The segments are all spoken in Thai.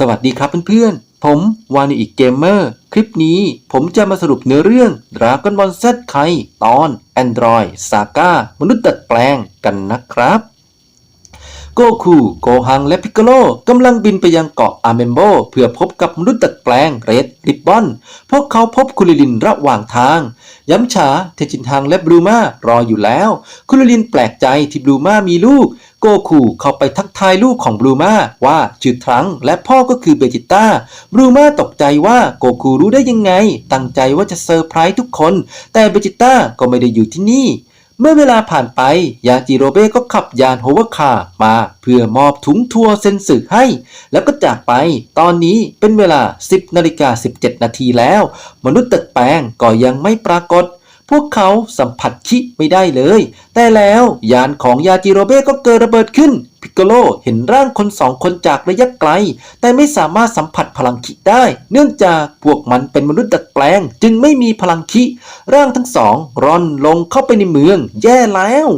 สวัสดีครับเพื่อนๆ ผมวานิอีกเกมเมอร์ คลิปนี้ผมจะมาสรุปเนื้อเรื่อง Dragon Ball Z ไคตอน Android Saga มนุษย์ดัดแปลงกันนะครับ โกคูโกฮังและพิกโกโลกำลังบินไปยังเกาะอาเมมโบ เพื่อพบกับมนุษย์ดัดแปลงเรดริบบอน พวกเขาพบคุริลินระหว่างทาง ย้ำฉาเทจินทังและบลูมารออยู่แล้ว คุริลินแปลกใจที่บลูมามีลูก โกคูเข้าไปทักทายลูกของบลูมาว่าชื่อทรังและพ่อก็คือเบจิต้าบลูมาตกใจว่าโกคูรู้ได้ยังไง ตั้งใจว่าจะเซอร์ไพรส์ทุกคน แต่เบจิต้าก็ไม่ได้อยู่ที่นี่ เมื่อเวลาผ่านไป ยาจิโรเบ้ก็ขับยานโฮเวอร์คาร์มาเพื่อมอบถุงทัวร์เซนสึกให้ แล้วก็จากไป ตอนนี้เป็นเวลา 10นาฬิกา17 นาทีแล้ว มนุษย์ตัดแปลงก็ยังไม่ปรากฏ พวกเขาสัมผัสคิไม่ได้เลย แต่แล้วยานของยาจิโรเบ้ก็เกิดระเบิดขึ้น พิกโกโลเห็นร่างคนสองคนจากระยะไกล แต่ไม่สามารถสัมผัสพลังคิได้ เนื่องจากพวกมันเป็นมนุษย์ดัดแปลง จึงไม่มีพลังคิร่างทั้งสองร่อนลงเข้าไปในเมือง แย่แล้ว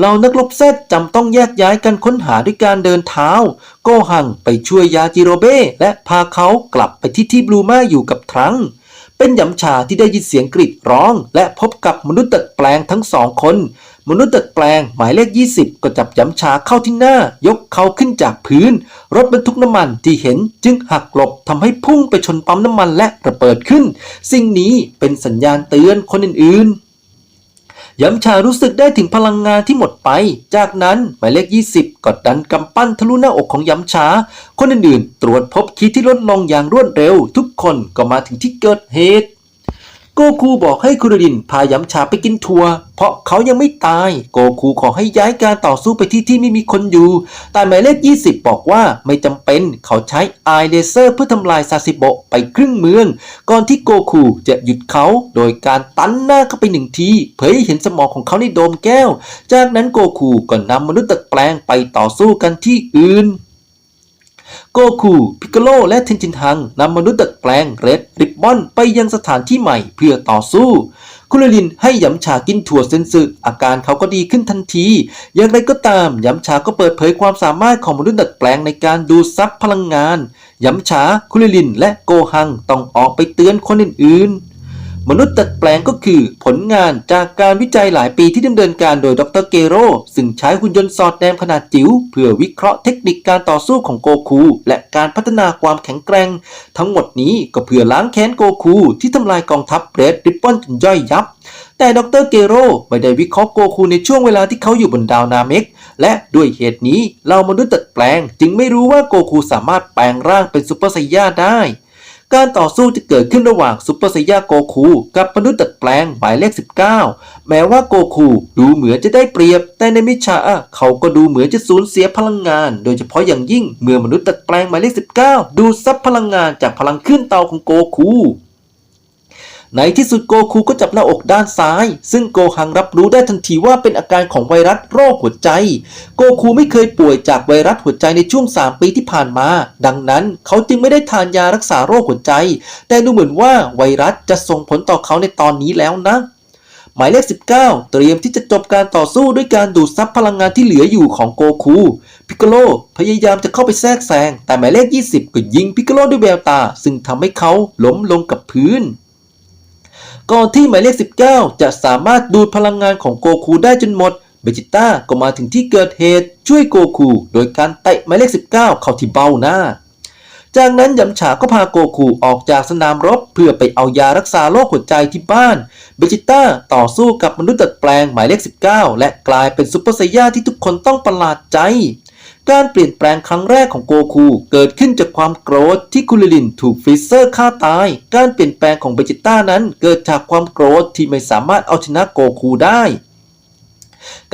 เรานักรบแซดจำต้องแยกย้ายกันค้นหาด้วยการเดินเท้า โกหังไปช่วยยาจิโรเบ้และพาเขากลับไปที่ที่บลูมาอยู่กับทรัง เป็นหยำชาที่ได้ยินเสียงกรีดร้อง และพบกับมนุษย์ตัดแปลงทั้งสองคน มนุษย์ตัดแปลงหมายเลข 20 ก็จับหยำชาเข้าที่หน้า ยกเขาขึ้นจากพื้น รถบรรทุกน้ำมันที่เห็นจึงหักหลบทำให้พุ่งไปชนปั๊มน้ำมันและระเบิดขึ้น สิ่งนี้เป็นสัญญาณเตือนคนอื่นๆ ยำชารู้สึกได้ถึงพลังงานที่หมดไป จากนั้นหมายเลข 20 กดดันกำปั้นทะลุหน้าอกของยำชา คนอื่นๆ ตรวจพบคีย์ที่ลดลงอย่างรวดเร็ว ทุกคนก็มาถึงที่เกิดเหตุ โกคูบอกให้คุรดินพายำชาไปกินทัวเพราะเขายังไม่ตาย โกคูขอให้ย้ายการต่อสู้ไปที่ที่ไม่มีคนอยู่ แต่หมายเลข 20 บอกว่าไม่จำเป็นเขาใช้ไอเลเซอร์เพื่อทำลายซาซิโบไปครึ่งเมือง ก่อนที่โกคูจะหยุดเขาโดยการตันหน้าเข้าไปหนึ่งที เผยให้เห็นสมองของเขาในโดมแก้ว จากนั้นโกคูก็นำมนุษย์ตัดแปลงไปต่อสู้กันที่อื่น โกคูพิกโกโลและเทนจินทังนำมนุษย์ดัดแปลงเรดริบบอนไปยังสถานที่ใหม่เพื่อต่อสู้ คุรลินให้ยำชากินถั่วเซนสึอาการเขาก็ดีขึ้นทันที อย่างไรก็ตามยำชาก็เปิดเผยความสามารถของมนุษย์ดัดแปลงในการดูดซับพลังงานยำชาคุรลินและโกหังต้องออกไปเตือนคนอื่นๆ มนุษย์ดัดแปลงก็คือ ผลงานจากการวิจัยหลายปีที่ดำเนินการโดยดรเกโร ซึ่งใช้หุ่นยนต์สอดแนมขนาดจิ๋วเพื่อวิเคราะห์เทคนิคการต่อสู้ของโกคู และการพัฒนาความแข็งแกร่ง ทั้งหมดนี้ก็เพื่อล้างแค้นโกคู ที่ทำลายกองทัพเรดริปปอนจนย่อยยับ แต่ดรเกโรไม่ได้วิเคราะห์โกคูในช่วงเวลาที่เขาอยู่บนดาวนาเมกและด้วยเหตุนี้เรามนุษย์ดัดแปลง จึงไม่รู้ว่าโกคูสามารถแปลงร่างเป็นซูเปอร์ไซย่าได้ การต่อสู้จะเกิดขึ้นระหว่างซุปเปอร์ไซย่าโกคูกับมนุษย์ตัดแปลงหมายเลข 19 แม้ว่าโกคูดูเหมือนจะได้เปรียบ แต่ในมิชาเขาก็ดูเหมือนจะสูญเสียพลังงาน โดยเฉพาะอย่างยิ่งเมื่อมนุษย์ตัดแปลงหมายเลข 19 ดูซับพลังงานจากพลังขึ้นเตาของโกคู ในที่สุดโกคูก็จับหน้าอกด้านซ้าย ซึ่งโกหังรับรู้ได้ทันทีว่าเป็นอาการของไวรัสโรคหัวใจ โกคูไม่เคยป่วยจากไวรัสหัวใจในช่วง 3 ปีที่ผ่านมา ดังนั้นเขาจึงไม่ได้ทานยารักษาโรคหัวใจ แต่ดูเหมือนว่าไวรัสจะส่งผลต่อเขาในตอนนี้แล้วนะหมายเลข 19 เตรียมที่จะจบการต่อสู้ด้วยการดูดซับพลังงานที่เหลืออยู่ของโกคู พิกโกโลพยายามจะเข้าไปแทรกแซง แต่หมายเลข 20 ก็ยิงพิกโกโลด้วยแววตา ซึ่งทำให้เขาล้มลงกับพื้น ก่อนที่หมายเลข 19 จะสามารถดูดพลังงานของโกคูได้จนหมด เบจิต้าก็มาถึงที่เกิดเหตุช่วยโกคูโดยการเตะหมายเลข 19 เข้าที่เบ้าหน้า จากนั้นยำฉาก็พาโกคูออกจากสนามรบ เพื่อไปเอายารักษาโรคหัวใจที่บ้าน เบจิต้าต่อสู้กับมนุษย์ตัดแปลงหมายเลข 19 และกลายเป็นซุปเปอร์ไซย่าที่ทุกคนต้องประหลาดใจ การเปลี่ยนแปลงครั้งแรกของโกคู เกิดขึ้นจากความโกรธที่คุริลินถูกฟรีเซอร์ฆ่าตาย การเปลี่ยนแปลงของเบจิต้านั้น เกิดจากความโกรธที่ไม่สามารถเอาชนะโกคูได้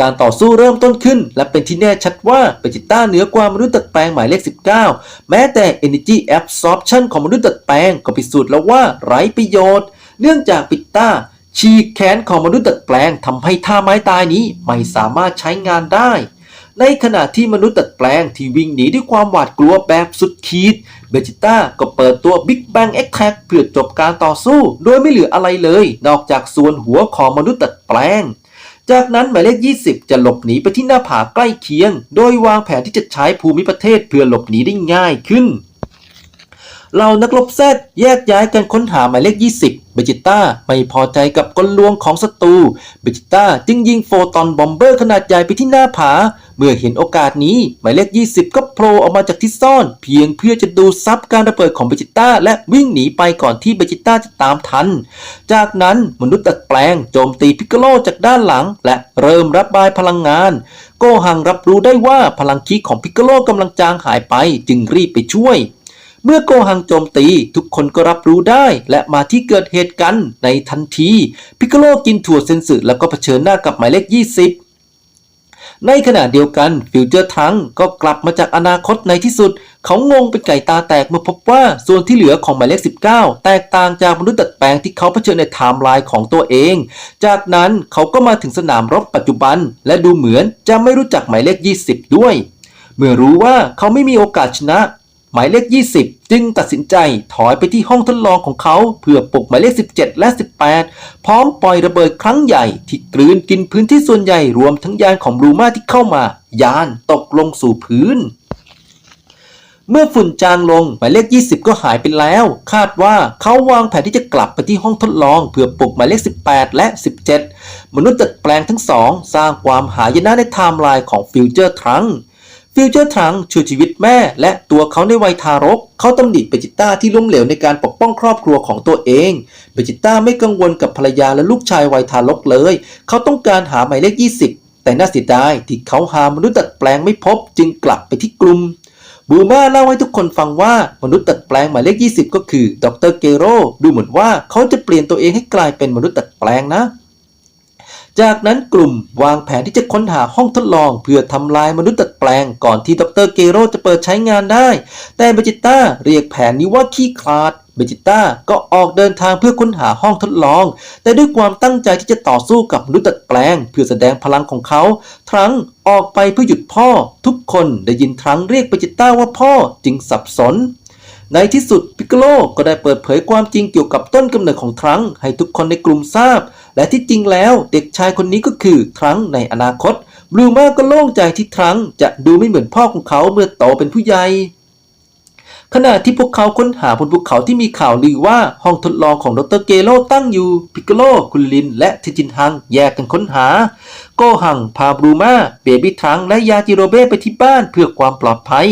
การต่อสู้เริ่มต้นขึ้น และเป็นที่แน่ชัดว่าเบจิต้าเหนือกว่ามนุษย์ตัดแปลงหมายเลข 19 แม้แต่ Energy Absorption ของมนุษย์ตัดแปลงก็พิสูจน์แล้วว่าไร้ประโยชน์ เนื่องจากเบจิต้า ฉีกแขนของมนุษย์ตัดแปลงทำให้ท่าไม้ตายนี้ไม่สามารถใช้งานได้ ในขณะที่มนุษย์ตัดแปลงที่วิ่งหนีด้วยความหวาดกลัวแบบสุดขีด เบจิต้าก็เปิดตัว Big Bang Attack เพื่อจบการต่อสู้ โดยไม่เหลืออะไรเลย นอกจากส่วนหัวของมนุษย์ตัดแปลง จากนั้นหมายเลข 20 จะหลบหนีไปที่หน้าผาใกล้เคียง โดยวางแผนที่จะใช้ภูมิประเทศเพื่อหลบหนีได้ง่ายขึ้นเรานักรบแซดแยกย้ายกันค้นหาหมายเลข 20 เบจิต้าไม่พอใจกับกลลวงของศัตรู เบจิต้าจึงยิงโฟตอนบอมเบอร์ขนาดใหญ่ไปที่หน้าผา เมื่อเห็นโอกาสนี้ หมายเลข 20 ก็โผล่ออกมาจากที่ซ่อน เพียงเพื่อจะดูซับการระเบิดของเบจิต้าและวิ่งหนีไปก่อนที่เบจิต้าจะตามทัน จากนั้นมนุษย์ตัดแปลงโจมตีพิกโลจากด้านหลัง และเริ่มระบายพลังงาน โกหังรับรู้ได้ว่าพลังคีของพิกโลกำลังจางหายไป จึงรีบไปช่วยเมื่อโกหังโจมตีทุกคนก็รับรู้ได้ และมาที่เกิดเหตุกันในทันที พิกโกโลกินถั่วเซนสึแล้วก็เผชิญหน้ากับหมายเลข 20 ในขณะเดียวกันฟิวเจอร์ทังก็กลับมาจากอนาคตในที่สุด เขางงเป็นไก่ตาแตกเมื่อพบว่าส่วนที่เหลือของหมายเลข 19 แตกต่างจากมนุษย์ดัดแปลงที่เขาเผชิญในไทม์ไลน์ของตัวเอง จากนั้นเขาก็มาถึงสนามรบปัจจุบัน และดูเหมือนจะไม่รู้จักหมายเลข 20 ด้วย เมื่อรู้ว่าเขาไม่มีโอกาสชนะ หมายเลข 20 จึงตัดสินใจถอยไปที่ห้องทดลองของเขา เพื่อปลุกหมายเลข 17 และ 18 พร้อมปล่อยระเบิดครั้งใหญ่ ที่กลืนกินพื้นที่ส่วนใหญ่รวมทั้งยานของบลูมาที่เข้ามา ยานตกลงสู่พื้น เมื่อฝุ่นจางลงหมายเลข 20 ก็หายไปแล้ว คาดว่าเขาวางแผนที่จะกลับไปที่ห้องทดลอง เพื่อปลุกหมายเลข 18 และ 17 มนุษย์ดัดแปลงทั้งสองสร้างความหายนะในไทม์ไลน์ของฟิวเจอร์ทรัง ฟิวเจอร์ทรังช่วยชีวิตแม่และตัวเขาในวัยทารก เขาตำหนิเบจิต้าที่ล้มเหลวในการปกป้องครอบครัวของตัวเอง เบจิต้าไม่กังวลกับภรรยาและลูกชายวัยทารกเลย เขาต้องการหาหมายเลข 20 แต่น่าเสียดายที่เขาหามนุษย์ดัดแปลงไม่พบ จึงกลับไปที่กลุ่มบูมาเล่าให้ทุกคนฟังว่ามนุษย์ตัดแปลงหมายเลข 20 ก็คือดรเกโรดูเหมือนว่าเขาจะเปลี่ยนตัวเองให้กลายเป็นมนุษย์ตัดแปลงนะ จากนั้นกลุ่มวางแผนที่จะค้นหาห้องทดลองเพื่อทำลายมนุษย์ตัดแปลงก่อนที่ดรเกโรจะเปิดใช้งานได้ แต่เบจิต้าเรียกแผนนี้ว่าขี้คลาดเบจิต้าก็ออกเดินทางเพื่อค้นหาห้องทดลอง แต่ด้วยความตั้งใจที่จะต่อสู้กับมนุษย์ตัดแปลง เพื่อแสดงพลังของเขา ทรังออกไปเพื่อหยุดพ่อ ทุกคนได้ยินทรังเรียกเบจิต้าว่าพ่อจึงสับสนในที่สุด พิกโลก็ได้เปิดเผยความจริงเกี่ยวกับต้นกำเนิดของทรังให้ทุกคนในกลุ่มทราบ และที่จริงแล้วเด็กชายคนนี้ก็คือทรังในอนาคตบลูมาก็โล่งใจที่ทรังจะดูไม่เหมือนพ่อของเขาเมื่อโตเป็นผู้ใหญ่ขณะที่พวกเขาค้นหาบนภูเขาที่มีข่าวลือว่าห้องทดลองของดรเกโรตั้งอยู่ พิกโล คุณลิน และเทจินฮังแยกกันค้นหา โกหัง พาบรูมา เบบี้ทรัง และยาจิโรเบ้ไปที่บ้านเพื่อความปลอดภัย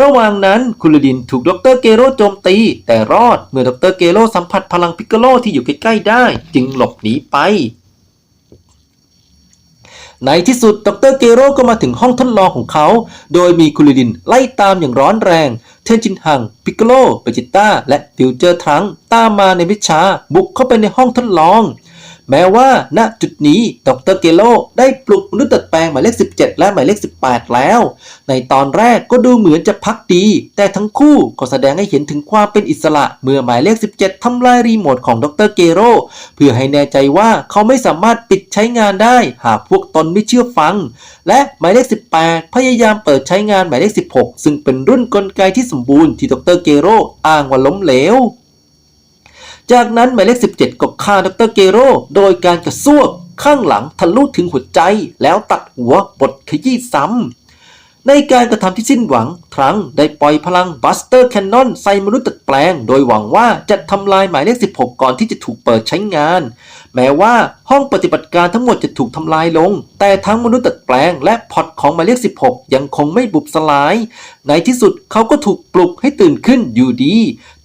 ระหว่างนั้นคุณลินถูกดรเกโรโจมตี แต่รอดเมื่อดรเกโรสัมผัสพลังพิกโลที่อยู่ใกล้ๆได้ จึงหลบหนีไป ในที่สุดดรเกโรก็มาถึงห้องทดลองของเขา โดยมีคุรดินไล่ตามอย่างร้อนแรง เทนจินฮัง พิกโลเบจิต้า และฟิวเจอร์ทรังตามมาในวิชาบุกเข้าไปในห้องทดลอง แม้ว่าณจุดนี้ดรเกโรได้ปลุกมนุษย์ตัดแปลงหมายเลข 17 และหมายเลข 18 แล้ว ในตอนแรกก็ดูเหมือนจะพักดี แต่ทั้งคู่ก็แสดงให้เห็นถึงความเป็นอิสระ เมื่อหมายเลข 17 ทำลายรีโมทของดรเกโรเพื่อให้แน่ใจว่าเขาไม่สามารถปิดใช้งานได้ หากพวกตนไม่เชื่อฟัง และหมายเลข 18 พยายามเปิดใช้งานหมายเลข 16 ซึ่งเป็นรุ่นกลไกที่สมบูรณ์ที่ดรเกโรอ้างว่าล้มเหลว จากนั้นหมายเลข 17 ก็ฆ่าดรเกโร โดยการกระซวกข้างหลังทะลุถึงหัวใจ แล้วตัดหัวบดขยี้ซ้ำ ในการกระทำที่สิ้นหวังทรังได้ปล่อยพลังบัสเตอร์แคนนอนใส่มนุษย์ตัดแปลง โดยหวังว่าจะทำลายหมายเลข 16 ก่อนที่จะถูกเปิดใช้งาน แม้ว่าห้องปฏิบัติการทั้งหมดจะถูกทำลายลง แต่ทั้งมนุษย์ตัดแปลงและพอร์ตของหมายเลข 16 ยังคงไม่บุบสลาย ในที่สุดเขาก็ถูกปลุกให้ตื่นขึ้นอยู่ดี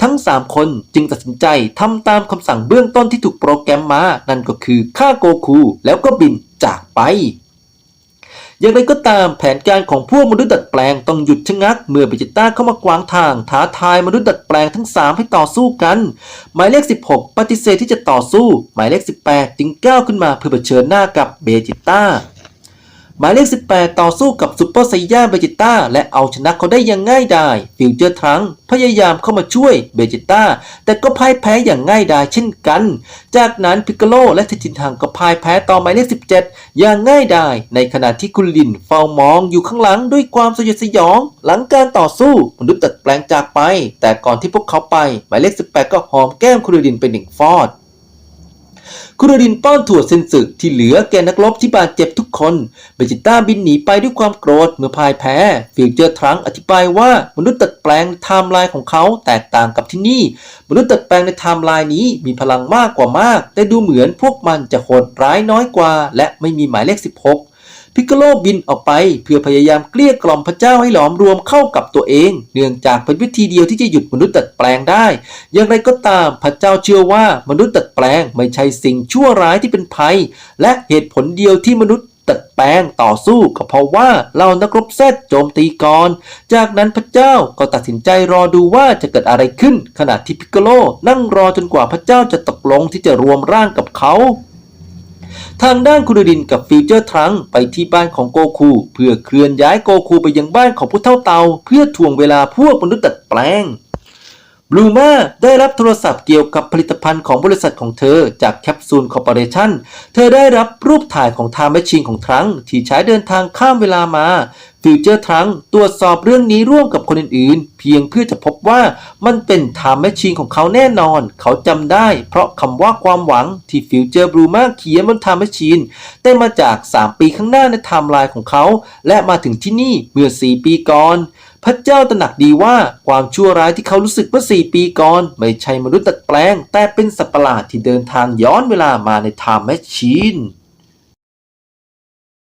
ทั้ง 3 คนจึงตัดสินใจทำตามคำสั่งเบื้องต้นที่ถูกโปรแกรมมา นั่นก็คือฆ่าโกคูแล้วก็บินจากไป อย่างไรก็ตามแผนการของพวกมนุษย์ดัดแปลงต้องหยุดชะงัก เมื่อเบจิต้าเข้ามากวางทางท้าทายมนุษย์ดัดแปลงทั้ง 3 ให้ต่อสู้กัน หมายเลข 16 ปฏิเสธที่จะต่อสู้ หมายเลข 18 จึงก้าวขึ้นมาเพื่อเผชิญหน้ากับเบจิต้า หมายเลข 18 ต่อสู้กับซูเปอร์ไซย่าเบจิต้าและเอาชนะเขาได้อย่างง่ายดายฟิวเจอร์ทรังพยายามเข้ามาช่วยเบจิต้าแต่ก็พ่ายแพ้อย่างง่ายดายเช่นกัน จากนั้นพิกโกโลและเทจินทังก็พ่ายแพ้ต่อหมายเลข 17 อย่างง่ายดายในขณะที่คุณลินเฝ้ามองอยู่ข้างหลังด้วยความสยดสยอง หลังการต่อสู้มนุษย์ตัดแปลงจากไป แต่ก่อนที่พวกเขาไปหมายเลข 18 ก็หอมแก้มคุณลินเป็นหนึ่งฟอด คุรดินป้อนถั่วเซนสึที่เหลือแก่นักรบที่บาดเจ็บทุกคนเบจิต้าบินหนีไปด้วยความโกรธเมื่อพ่ายแพ้ ฟิลเจอร์ทรังอธิบายว่ามนุษย์ตัดแปลงไทม์ไลน์ของเขาแตกต่างกับที่นี่ มนุษย์ตัดแปลงในไทม์ไลน์นี้มีพลังมากกว่ามาก แต่ดูเหมือนพวกมันจะโหดร้ายน้อยกว่า และไม่มีหมายเลข 16 พิกโลบินออกไป เพื่อพยายามเกลี้ยกล่อมพระเจ้าให้หลอมรวมเข้ากับตัวเอง เนื่องจากเป็นวิธีเดียวที่จะหยุดมนุษย์ตัดแปลงได้ อย่างไรก็ตามพระเจ้าเชื่อว่ามนุษย์ตัดแปลงไม่ใช่สิ่งชั่วร้ายที่เป็นภัย และเหตุผลเดียวที่มนุษย์ตัดแปลงต่อสู้ก็เพราะว่าเรานักรบแซดโจมตีก่อน จากนั้นพระเจ้าก็ตัดสินใจรอดูว่าจะเกิดอะไรขึ้น ขณะที่พิกโกโลนั่งรอจนกว่าพระเจ้าจะตกลงที่จะรวมร่างกับเขา ทางด้านคุรดินกับฟิวเจอร์ทรังไปที่บ้านของโกคูเพื่อเคลื่อนย้ายโกคูไปยังบ้านของผู้เท่าเตา เพื่อทวงเวลาพวกมนุษย์ตัดแปลง บลูมาได้รับโทรศัพท์เกี่ยวกับผลิตภัณฑ์ของบริษัทของเธอจากแคปซูลคอร์ปอเรชั่นเธอได้รับรูปถ่ายของไทม์แมชชีนของทรังที่ใช้เดินทางข้ามเวลามา ฟิวเจอร์ทรังตรวจสอบเรื่องนี้ร่วมกับคนอื่นๆ เพียงเพื่อจะพบว่ามันเป็นไทม์แมชชีนของเขาแน่นอน เขาจำได้เพราะคำว่าความหวังที่ฟิวเจอร์บลูมาเขียนบนไทม์แมชชีนได้มาจาก 3 ปีข้างหน้าในไทม์ไลน์ของเขา และมาถึงที่นี่เมื่อ 4 ปีก่อน พระเจ้าตระหนักดีว่าความชั่วร้ายที่เขารู้สึกเมื่อ4ปีก่อน ไม่ใช่มนุษย์ตัดแปลง แต่เป็นสัตว์ประหลาดที่เดินทางย้อนเวลามาในไทม์แมชชีน